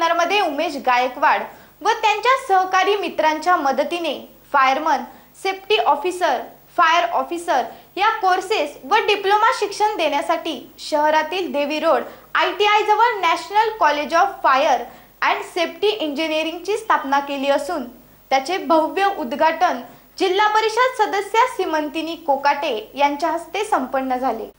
सिन्नरमध्ये उमेश गायकवाड व त्यांच्या सहकारी मित्रांच्या मदतीने fireman safety officer fire officer या कोर्सेस व डिप्लोमा शिक्षण देण्यासाठी शहरातील Devi road I T I जवळ national college of fire and safety इंजिनिअरिंगची स्थापना केली असून त्याचे भव्य उद्घाटन जिल्हा परिषद सदस्य सिमंतिनी कोकाटे यांच्या हस्ते संपन्न झाले.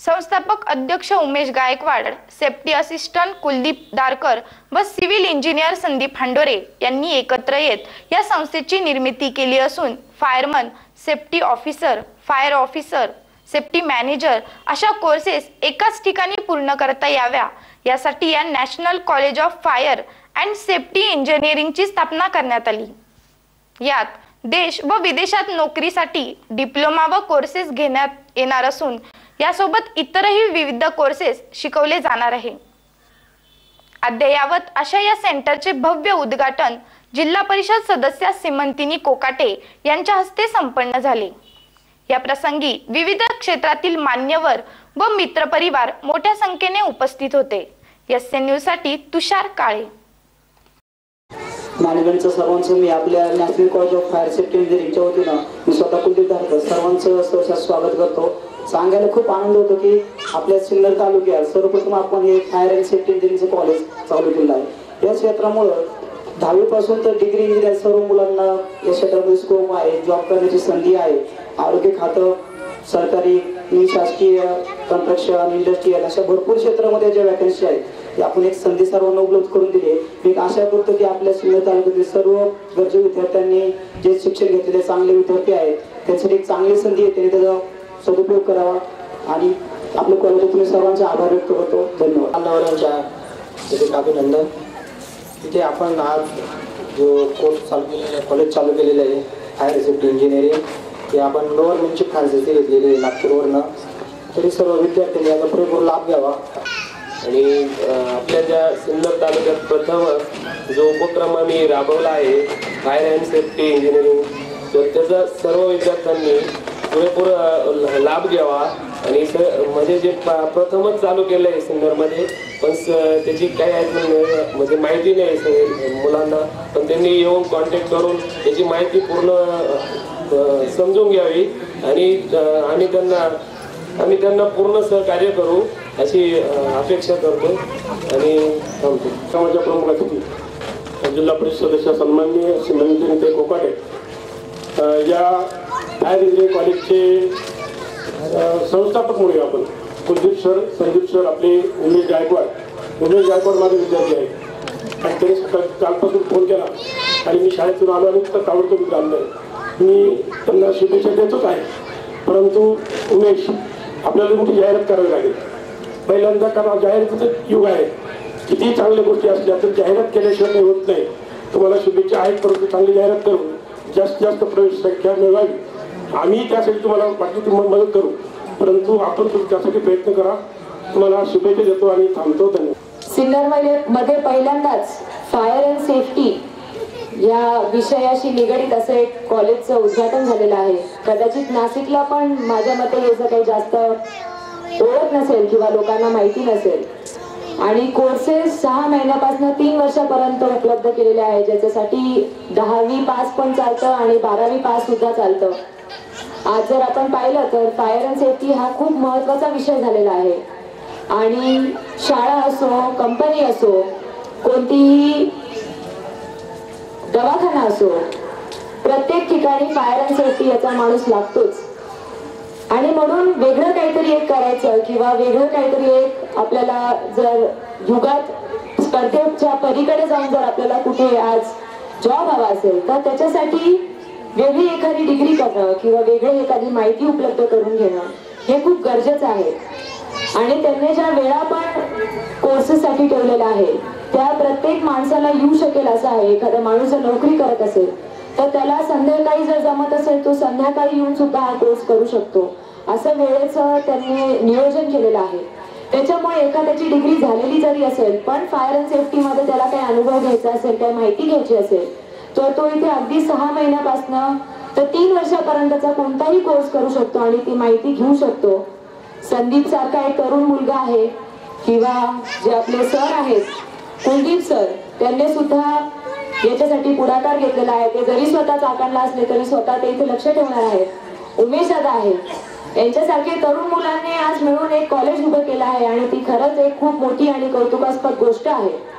संस्थापक अध्यक्ष उमेश गायकवाड सेफ्टी असिस्टंट कुलदीप दारकर व सिव्हिल इंजिनियर संदीप हांडोरे यांनी एकत्र येत या संस्थेची निर्मिती केली असून fireman safety officer fire officer safety manager अशा कोर्सेस एकाच ठिकाणी पूर्ण करता याव्या. यासाठी या national college of fire and safety इंजिनिअरिंगची स्थापना करण्यात आली. यात देश व विदेशात नोकरीसाठी डिप्लोमा व कोर्सेस घेण्यात येणार असून यासोबत इतरही विविध कोर्सेस शिकवले जाणार आहे. अद्ययावत अशा या सेंटरचे भव्य उद्घाटन जिल्हा परिषद सदस्य सिमंतिनी कोकाटे यांच्या हस्ते संपन्न झाले. या प्रसंगी विविध क्षेत्रातील मान्यवर व मित्रपरिवार मोठ्या संख्येने उपस्थित होते. S N news Tushar Kale. मॅनेजमेंटचं सर्वांचं मी आपल्या national college of fire safety इंजिनिअरिंगच्या वतीनं मी स्वतः कुलदीप धारकर सर्वांचं सहसा स्वागत करतो. सांगायला खूप आनंद होतो की आपल्या सिन्नर तालुक्यात सर्वप्रथम आपण हे फायर अँड सेफ्टी इंजिनिअरिंगचं कॉलेज चालू केलं आहे. या क्षेत्रामुळं दहावीपासून तर डिग्री इंजिनियर सर्व मुलांना या क्षेत्रामध्ये स्कोप आहे जॉब करण्याची संधी आहे. आरोग्य खातं सरकारी शासकीय कन्स्ट्रक्शन इंडस्ट्रीयल अशा भरपूर क्षेत्रामध्ये ज्या वॅकन्सी आहेत आपण एक संधी सर्वांना उपलब्ध करून दिली मी आशा करतो की आपल्या सिन्नर तालुक्यातील सर्व गरजू विद्यार्थ्यांनी जे शिक्षण घेतलेले चांगले विद्यार्थी आहेत त्यांच्यासाठी एक चांगली संधी आहे त्यांनी त्याचा सदुपयोग करावा. आणि आपल्या कॉलेजातून सर्वांचा आभार व्यक्त करतो. धन्यवाद. अन्नावरांच्या तिथे अभिनंदन. तिथे आपण आज जो कोर्स चालू केलेला कॉलेज चालू केलेलं आहे हायर सेफ्टी इंजिनिअरिंग ते आपण गव्हर्नमेंटची फ्रान्सिसी घेतलेली आहे नागपूरवरनं. तरी सर्व विद्यार्थ्यांनी याचा पुरेपूर लाभ घ्यावा. आणि आपल्या ज्या सिन्नर तालुक्यात प्रथम जो उपक्रम आम्ही राबवला आहे फायर अँड सेफ्टी इंजिनिअरिंग तर त्याचा सर्व विद्यार्थ्यांनी पुरेपूर लाभ घ्यावा. आणि स म्हणजे जे प्रथमच चालू केलं आहे सिन्नरमध्ये पण स- त्याची काही अजून म्हणजे माहिती नाही स- मुलांना पण त्यांनी येऊन कॉन्टॅक्ट करून त्याची माहिती पूर्ण समजून घ्यावी. आणि आम्ही त्यांना आम्ही त्यांना पूर्ण सहकार्य करू. अशी अपेक्षा करतो आणि थांबतो. समाजाच्या प्रमुख अतिथी जिल्हा परिषद सदस्य सन्माननीय श्रीमंती कोकाटे या हायर इंजिनिअरिंग कॉलेजचे संस्थापक म्हणूया आपण. कुलदीप सर संदीप सर आपले उमेश गायकवाड. उमेश गायकवाड माझे विद्यार्थी आहे आणि त्यांनी सकाळ कालपासून फोन केला. आणि मी शाळेतून आलो आणि तर ताबडतोब चाललो आहे मी त्यांना शुभेच्छा देतोच आहे. परंतु उमेश आपल्याला मोठी जाहिरात करावी लागेल? पहिल्यांदा कारण जाहिरातीचं युग आहे. किती चांगल्या गोष्टी असल्या तर जाहिरात केल्याशिवाय काही होत नाही. तुम्हाला शुभेच्छा आहेत परंतु चांगली जाहिरात करून जास्तीत जास्त प्रवेश संख्या मिळवावी. आम्ही त्यासाठी तुम्हाला बाकी तुम्हाला मदत करू. परंतु आपण त्यासाठी प्रयत्न करा. तुम्हाला शुभेच्छा देतो आणि थांबतो. धन्यवाद. सिन्नरमध्ये पहिल्यांदाच फायर अँड सेफ्टी या विषयाशी निगडीत असं एक कॉलेजचं उद्घाटन झालेलं आहे. कदाचित नाशिकला पण माझ्या मते याचं काही जास्त ओळख नसेल किंवा लोकांना माहिती नसेल. आणि कोर्सेस सहा महिन्यापासून तीन वर्षापर्यंत उपलब्ध केलेले आहे ज्याच्यासाठी दहावी पास पण चालतं आणि बारावी पास सुद्धा चालतं. आज जर आपण पाहिलं तर फायर अँड सेफ्टी हा खूप महत्त्वाचा विषय झालेला आहे. आणि शाळा असो कंपनी असो कोणतीही दवाखाना असो प्रत्येक ठिकाणी फायर अँड सेफ्टी याचा माणूस लागतोच. आणि म्हणून वेगळं काहीतरी एक करायचं किंवा वेगळं काहीतरी एक आपल्याला जर युगात स्पर्धेच्या पलीकडे जाऊन जर आपल्याला कुठे आज जॉब हवा असेल तर त्याच्यासाठी वेगळी एखादी डिग्री करणं किंवा वेगळी एखादी माहिती उपलब्ध करून घेणं हे खूप गरजेचं आहे. आणि त्यांनी ज्या वेळा पण कोर्सेससाठी ठेवलेल्या आहे त्या प्रत्येक माणसाला येऊ शकेल असं आहे. एखादा माणूस जर नोकरी करत असेल तर त्याला संध्याकाळी जर जमत असेल तो संध्याकाळी येऊन सुद्धा हा कोर्स करू शकतो. असं वेळेचं त्यांनी नियोजन केलेलं आहे. त्याच्यामुळे एखाद्याची डिग्री झालेली जरी असेल पण फायर अँड सेफ्टीमध्ये त्याला काही अनुभव घ्यायचा असेल काही माहिती घ्यायची असेल तर तो इथे अगदी सहा महिन्यापासनं तर तीन वर्षापर्यंतचा कोणताही कोर्स करू शकतो आणि ती माहिती घेऊ शकतो. संदीप सारखा एक तरुण मुलगा आहे किंवा जे आपले सर आहेत कुलदीप सर त्यांनी सुद्धा याच्यासाठी पुढाकार घेतलेला आहे. ते जरी स्वतः चाकणला असले तरी स्वतः ते इथे लक्ष ठेवणार आहेत. उमेश दादा आहे. यांच्यासारखे तरुण मुलांनी आज मिळून एक कॉलेज उभं केलं आहे आणि ती खरंच एक खूप मोठी आणि कौतुकास्पद गोष्ट आहे.